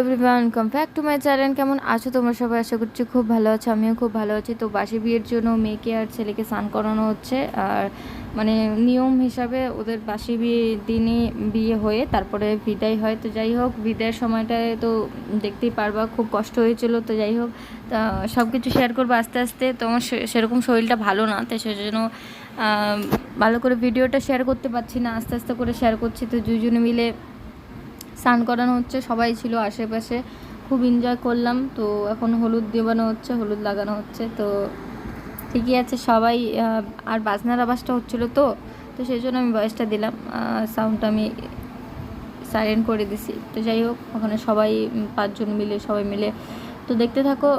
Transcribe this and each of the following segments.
Everyone come back to my channel কেমন আছো তোমরা সবাই? আশা করছি খুব ভালো আছো, আমিও খুব ভালো আছি। তো বাসি বিয়ের জন্য মেয়েকে আর ছেলেকে স্নান করানো হচ্ছে। আর মানে নিয়ম হিসাবে ওদের বাসি বিয়ে দিনে বিয়ে হয়ে তারপরে বিদায় হয়। তো যাই হোক, বিদায়ের সময়টায় তো দেখতেই পারবা, খুব কষ্ট হয়েছিল। তো যাই হোক সব কিছু শেয়ার করব আস্তে আস্তে। তো আমার সে- সেরকম শরীরটা ভালো না, তো সেজন্য ভালো করে ভিডিওটা শেয়ার করতে পারছি না। আস্তে আস্তে করে শেয়ার করছি। তো দুজনে মিলে স্নান করানো হচ্ছে, সবাই ছিল আশেপাশে। খুব এনজয় করলাম, তো এখন হলুদ দেবানো হচ্ছে, হলুদ লাগানো হচ্ছে, তো ঠিকই আছে সবাই আর বাজনার আওয়াজটা হচ্ছিল তো তো সেই জন্য আমি ভয়েসটা দিলাম সাউন্ডটা আমি সাইলেন্ট করে দিছি। তো যাই হোক, ওখানে সবাই পাঁচজন মিলে, সবাই মিলে। তো দেখতে থাকো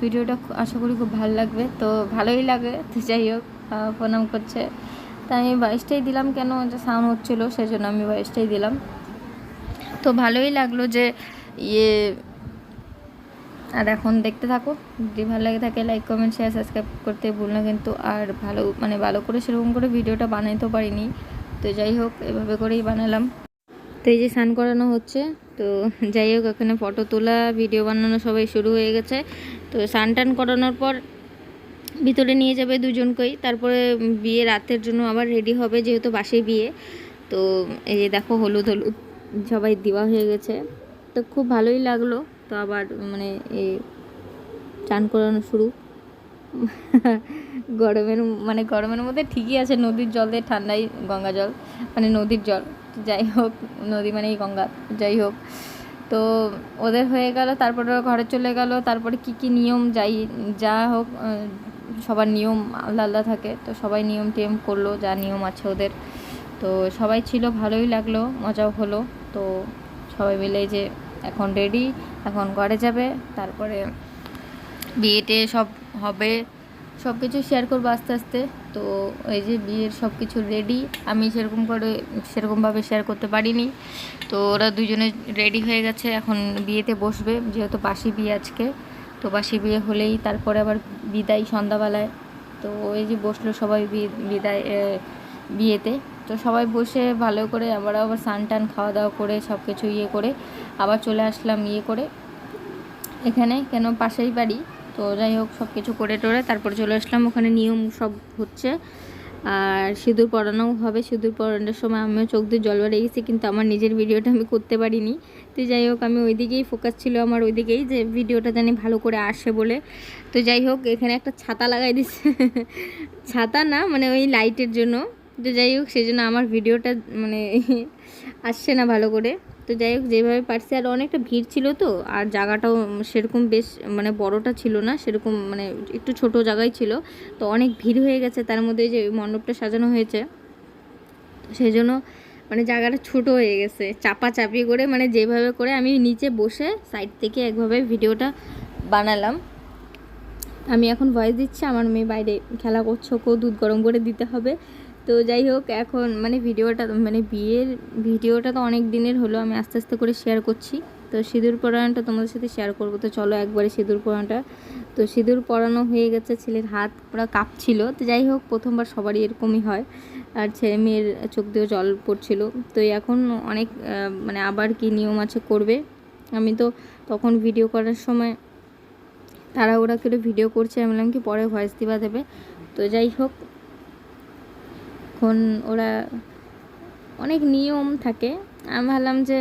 ভিডিওটা আশা করি খুব ভালো লাগবে, তো ভালোই লাগে তো যাই হোক প্রণাম করছে। তাই আমি ভয়েসটাই দিলাম কেন যে সাউন্ড হচ্ছিল সেই জন্য আমি ভয়েসটাই দিলাম। তো ভালোই লাগল যে ইয়ে আর এখন দেখতে থাকো। যদি ভালো লাগে থাকে লাইক কমেন্ট শেয়ার সাবস্ক্রাইব করতে ভুল না কিন্তু। আর ভালো মানে ভালো করে সেরকম করে ভিডিওটা বানাইতেও পারিনি। তো যাই হোক, এভাবে করেই বানালাম। তো এই যে স্নান করানো হচ্ছে, তো যাই হোক, এখানে ফটো তোলা ভিডিও বানানো সবাই শুরু হয়ে গেছে। তো স্নান টান করানোর পর ভিতরে নিয়ে যাবে দুজনকেই। তারপরে বিয়ে রাতের জন্য আবার রেডি হবে, যেহেতু বাসে বিয়ে। তো এই যে দেখো হলুদ হলুদ। সবাই দেওয়া হয়ে গেছে। তো খুব ভালোই লাগল। তো আবার মানে এই চান করানো শুরু। গরমের মানে গরমের মধ্যে ঠিকই আছে, নদীর জল দিয়ে ঠান্ডাই গঙ্গা জল। মানে নদীর জল। যাই হোক, নদী মানেই গঙ্গা, যাই হোক। তো ওদের হয়ে গেল, তারপরে ঘরে চলে গেল, তারপরে কি কি নিয়ম যাই, যা হোক সবার নিয়ম আলাদা আলাদা থাকে। তো সবাই নিয়ম টিয়ম করল, যা নিয়ম আছে ওদের। তো সবাই ছিল, ভালোই লাগল, মজাও হলো। তো সবাই মিলে যে এখন রেডি এখন ঘরে যাবে, তারপরে বিয়েতে সব হবে সব কিছু শেয়ার করব আস্তে আস্তে। তো এই যে বিয়ের সব কিছু রেডি আমি সেরকম করে, সেরকমভাবে শেয়ার করতে পারিনি। তো ওরা দুজনে রেডি হয়ে গেছে, এখন বিয়েতে বসবে, যেহেতু বাসি বিয়ে আজকে। তো বাসি বিয়ে হলেই তারপরে আবার বিদায় সন্ধ্যাবেলায়। তো এই যে বসল সবাই বিদায় বিয়েতে। তো সবাই বসে ভালো করে আবার আবার স্নান টান খাওয়া দাওয়া করে সব কিছু ইয়ে করে আবার চলে আসলাম ইয়ে করে এখানে কেন পাশেই বাড়ি। তো যাই হোক সব কিছু করে টোরে তারপরে চলে আসলাম। ওখানে নিয়ম সব হচ্ছে। আর সিঁদুর পরানোও হবে। সিঁদুর পরানোর সময় আমিও চোখ দিয়ে জল বেড়ে গেছি, কিন্তু আমার নিজের ভিডিওটা আমি করতে পারিনি। তো যাই হোক, আমি ওইদিকেই ফোকাস ছিল, আমার ওইদিকেই যে ভিডিওটা জানি ভালো করে আসে বলে। তো যাই হোক, এখানে একটা ছাতা লাগাই দিচ্ছে ছাতা না মানে ওই লাইটের জন্য। তো যাই হোক সেই জন্য আমার ভিডিওটা মানে আসছে না ভালো করে। তো যাই হোক, যেভাবে পারছি, আর অনেকটা ভিড় ছিল তো, আর জায়গাটাও সেরকম বেশ মানে বড়টা ছিল না, সেরকম মানে একটু ছোট জায়গায় ছিল। তো অনেক ভিড় হয়ে গেছে, তার মধ্যে যে মণ্ডপটা সাজানো হয়েছে। সেই জন্য মানে জায়গাটা ছোট হয়ে গেছে চাপা চাপি করে মানে যেভাবে করে আমি নিচে বসে সাইড থেকে একভাবে ভিডিওটা বানালাম। আমি এখন ভয়েস দিচ্ছি, আমার মেয়ে বাইরে খেলা করছে, ওকেও দুধ গরম করে দিতে হবে। তো যাই হোক, এখন মানে ভিডিওটা মানে বিয়ের ভিডিওটা তো অনেক দিনের হলো, আমি আস্তে আস্তে করে শেয়ার করছি। তো সিঁদুর পরানোটা তোমাদের সাথে শেয়ার করব। তো চলো একবারে সিঁদুর পরানোটা। তো সিঁদুর পরানো হয়ে গেছে, ছেলের হাত পুরো কাঁপছিল। তো যাই হোক, প্রথমবার সবারই এরকমই হয়। আর ছেলে মেয়ের চোখ দিয়েও জল পড়ছিল। তো এখন অনেক মানে আবার কি নিয়ম আছে করবে। আমি তো তখন ভিডিও করার সময় তারা ওরা করে ভিডিও করছে। আমি বললাম কি পরে ভয়েস দিবা দেবে। তো যাই হোক এখন ওরা অনেক নিয়ম থাকে। আমি ভাবলাম যে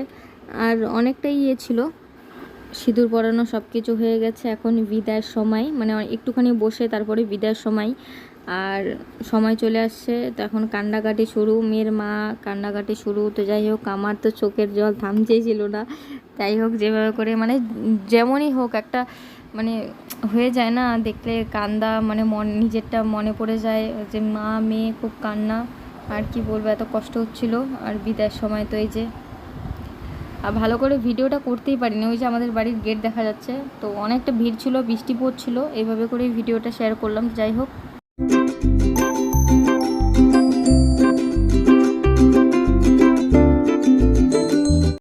আর অনেকটাই ইয়ে ছিল। সিঁদুর পরানো সব কিছু হয়ে গেছে। এখন বিদায়ের সময়। মানে একটুখানি বসে তারপরে বিদায়ের সময়। আর সময় চলে আসছে। তো এখন কান্নাকাটি শুরু। মেয়ের মা কান্নাকাটি শুরু। তো যাই হোক, আমার তো চোখের জল থামছেই ছিল না। যাই হোক, যেভাবে করে মানে যেমনই হোক একটা মানে হয়ে যায় না, দেখলে কান্দা মানে মন, নিজেরটা মনে পড়ে যায় যে মা, মেয়ে খুব কান্না, আর কি বলব, এত কষ্ট হচ্ছিল। আর বিদায়ের সময় তো এই যে, আর ভালো করে ভিডিওটা করতেই পারিনি। ওই যে আমাদের বাড়ির গেট দেখা যাচ্ছে, তো অনেকটা ভিড় ছিল, বৃষ্টি পড়ছিল, এইভাবে করে ভিডিওটা শেয়ার করলাম। যাই হোক